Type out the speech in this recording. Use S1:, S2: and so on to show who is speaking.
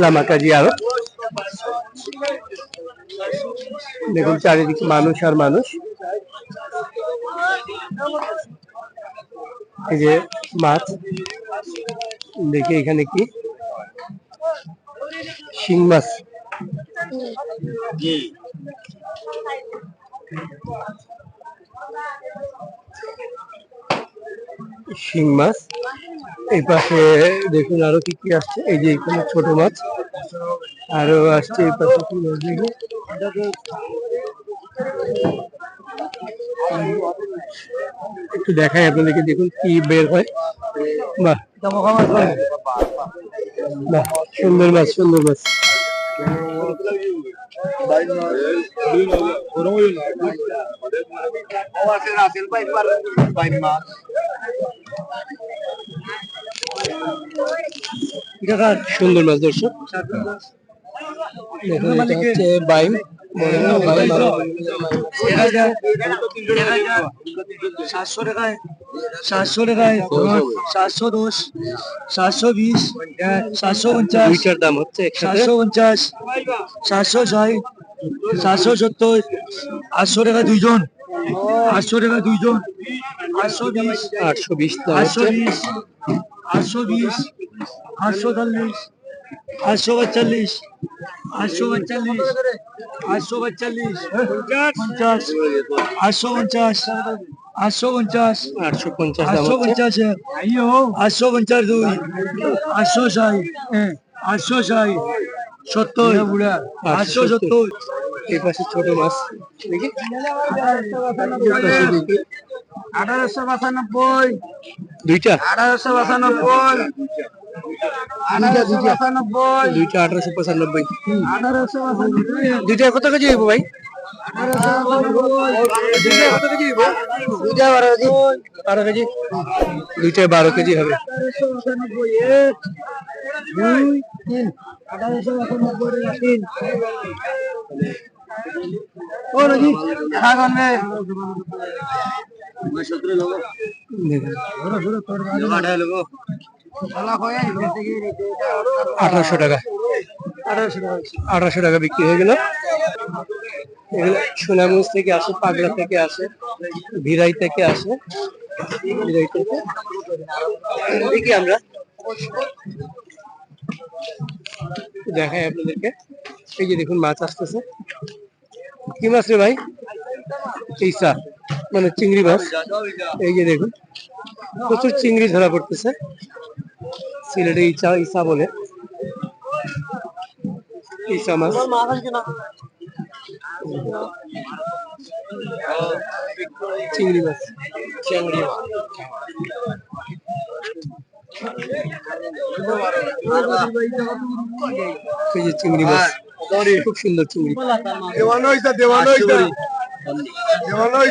S1: লামাকাজি আরও। দেখুন, চারিদিকে মানুষ আর মানুষ। এই যে মাছ দেখি এখানে কি? শিং মাছ। শিং মাছ। এই পাশে দেখুন আরও কি কি আসছে। এই যে এখানে ছোট মাছ। আরও আসছে এই পাশে কি মাছ একটু দেখাই আপনাদেরকে, দেখুন কি বের হয়। বাহ। বাহ, সুন্দর মাছ সুন্দর মাছ। সুন্দর মাছ দর্শক। হচ্ছে বাইম।
S2: সাতশো টাকায় সাতশো টাকায় সাতশো দশ সাতশো বিশ সাতশো পঞ্চাশ
S1: দাম হচ্ছে
S2: সাতশো পঞ্চাশ সাতশো ষাট সাতশো সত্তর আটশো টাকা দুইজন আটশো টাকা দুইজন আটশো বিশ
S1: আটশো বিশ
S2: আটশো বিশ আটশো বিশ আটশো চল্লিশ আটশো পঁয়তাল্লিশ আটশো পঁয়তাল্লিশ আটশো পঁয়তাল্লিশ পঞ্চাশ আটশো পঞ্চাশ আটশো পঞ্চাশ
S1: আটশো পঞ্চাশ
S2: আটশো পঞ্চাশ আটশো পঞ্চাশ দুই আটশো ষাট আটশো ষাট সত্তর আটশো সত্তর।
S1: এই পাশে ছোট মাছ। দেখি।
S2: আঠারোশো পঁচানব্বই
S1: দুইটা?
S2: আঠারোশো পঁচানব্বই
S1: দুইটা আঠারোশো পঁচানব্বই দুইটা কত কেজি হইব ভাই? বারো কেজি। বারো কেজি? হবে।
S2: ও নাকি দেখা
S1: আঠারোশো টাকা। আঠারোশো টাকা বিক্রি হয়ে গেল। এগুলো সোনামগঞ্জ থেকে আসে পাগড়া থেকে আসে, ভিরাই থেকে আসে। ভিরাই থেকে। দেখি আমরা। দেখাই আপনাদেরকে। এই যে দেখুন মাছ আসতেছে। কি মাছ রে ভাই? এইসা মানে চিংড়ি মাছ এই যে দেখুন, প্রচুর চিংড়ি ধরা পড়তেছে। সিলেটে ইচা ইসা বলে। ইসা মাছ। চিংড়ি মাছ। চিংড়ি মাছ চিংড়ি মাছ। খুব সুন্দর চিংড়ি।
S3: দেওয়ানো দেওয়ানো
S1: খুব সুন্দর